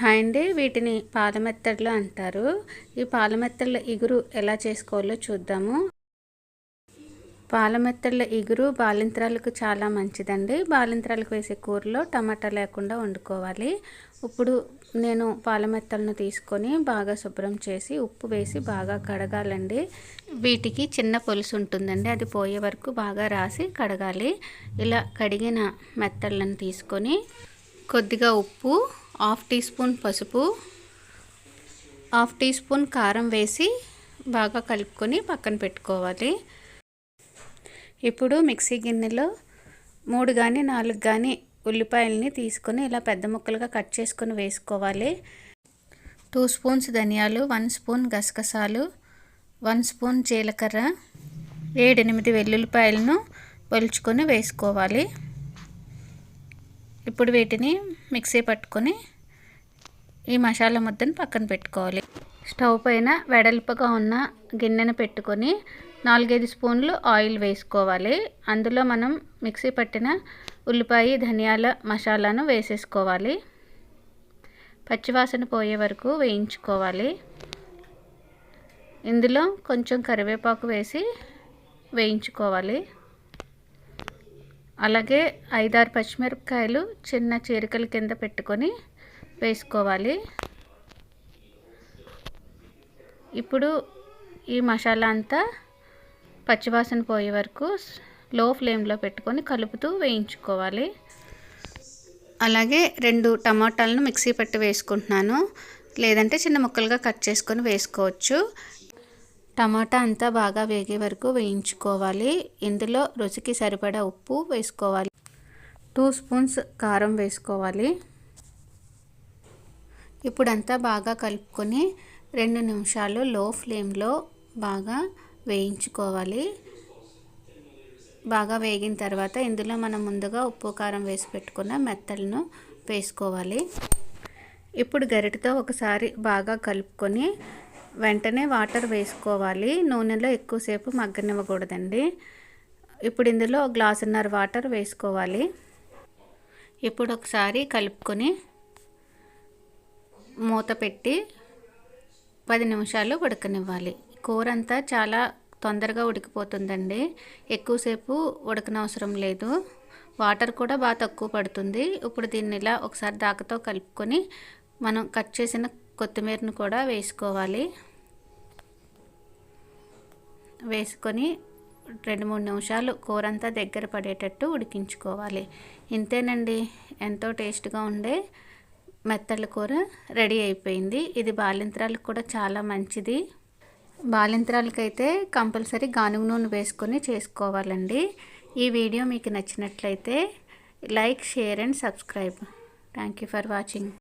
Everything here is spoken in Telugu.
హాయ్ అండి. వీటిని పాలమెత్తడ్లు అంటారు. ఈ పాలమెత్తడ్ల ఇగురు ఎలా చేసుకోవాలో చూద్దాము. పాలమెత్తడ్ల ఇగురు బాలింత్రాలకు చాలా మంచిదండి. బాలింత్రాలకు వేసే కూరలో టమాటా లేకుండా వండుకోవాలి. ఇప్పుడు నేను పాలమెత్తలను తీసుకొని బాగా శుభ్రం చేసి ఉప్పు వేసి బాగా కడగాలండి. వీటికి చిన్న పొలుసు ఉంటుందండి. అది పోయే వరకు బాగా రాసి కడగాలి. ఇలా కడిగిన మెత్తళ్ళను తీసుకొని కొద్దిగా ఉప్పు హాఫ్ టీ స్పూన్ పసుపు హాఫ్ టీ స్పూన్ కారం వేసి బాగా కలుపుకొని పక్కన పెట్టుకోవాలి. ఇప్పుడు మిక్సీ గిన్నెలో మూడు కానీ నాలుగు కానీ ఉల్లిపాయలని తీసుకొని ఇలా పెద్ద ముక్కలుగా కట్ చేసుకొని వేసుకోవాలి. టూ స్పూన్స్ ధనియాలు వన్ స్పూన్ గసగసాలు వన్ స్పూన్ జీలకర్ర ఏడెనిమిది వెల్లుల్లిపాయలను ఒలుచుకొని వేసుకోవాలి. ఇప్పుడు వీటిని మిక్సీ పట్టుకొని ఈ మసాలా ముద్దను పక్కన పెట్టుకోవాలి. స్టవ్ పైన వెడల్పుగా ఉన్న గిన్నెను పెట్టుకొని నాలుగైదు స్పూన్లు ఆయిల్ వేసుకోవాలి. అందులో మనం మిక్సీ పట్టిన ఉల్లిపాయ ధనియాల మసాలాను వేసేసుకోవాలి. పచ్చివాసన పోయే వరకు వేయించుకోవాలి. ఇందులో కొంచెం కరివేపాకు వేసి వేయించుకోవాలి. అలాగే ఐదారు పచ్చిమిరపకాయలు చిన్న చీరికల కింద పెట్టుకొని వేసుకోవాలి. ఇప్పుడు ఈ మసాలా అంతా పచ్చివాసన పోయే వరకు లో ఫ్లేమ్లో పెట్టుకొని కలుపుతూ వేయించుకోవాలి. అలాగే రెండు టమాటాలను మిక్సీ పట్టి వేసుకుంటున్నాను. లేదంటే చిన్న ముక్కలుగా కట్ చేసుకొని వేసుకోవచ్చు. టమాటా అంతా బాగా వేగే వరకు వేయించుకోవాలి. ఇందులో రుచికి సరిపడా ఉప్పు వేసుకోవాలి. టూ స్పూన్స్ కారం వేసుకోవాలి. ఇప్పుడంతా బాగా కలుపుకొని రెండు నిమిషాలు లో ఫ్లేమ్లో బాగా వేయించుకోవాలి. బాగా వేగిన తర్వాత ఇందులో మనం ముందుగా ఉప్పు కారం వేసి పెట్టుకున్న మెత్తలను వేసుకోవాలి. ఇప్పుడు గరిటతో ఒకసారి బాగా కలుపుకొని వెంటనే వాటర్ వేసుకోవాలి. నూనెలో ఎక్కువసేపు మగ్గనివ్వకూడదండి. ఇప్పుడు ఇందులో గ్లాసున్నర వాటర్ వేసుకోవాలి. ఇప్పుడు ఒకసారి కలుపుకొని మూత పెట్టి పది నిమిషాలు ఉడకనివ్వాలి. కూర అంతా చాలా తొందరగా ఉడికిపోతుందండి. ఎక్కువసేపు ఉడకనవసరం లేదు. వాటర్ కూడా బాగా తక్కువ పడుతుంది. ఇప్పుడు దీన్ని ఇలా ఒకసారి దాకతో కలుపుకొని మనం కట్ చేసిన కొత్తిమీరను కూడా వేసుకోవాలి. వేసుకొని రెండు మూడు నిమిషాలు కూర అంతా దగ్గర పడేటట్టు ఉడికించుకోవాలి. ఇంతేనండి. ఎంతో టేస్ట్గా ఉండే మెత్తల కూర రెడీ అయిపోయింది. ఇది బాలింత్రాలకు కూడా చాలా మంచిది. బాలింత్రాలకైతే కంపల్సరీ గానుగ నూనె వేసుకొని చేసుకోవాలండి. ఈ వీడియో మీకు నచ్చినట్లయితే like share and subscribe. Thank you for watching.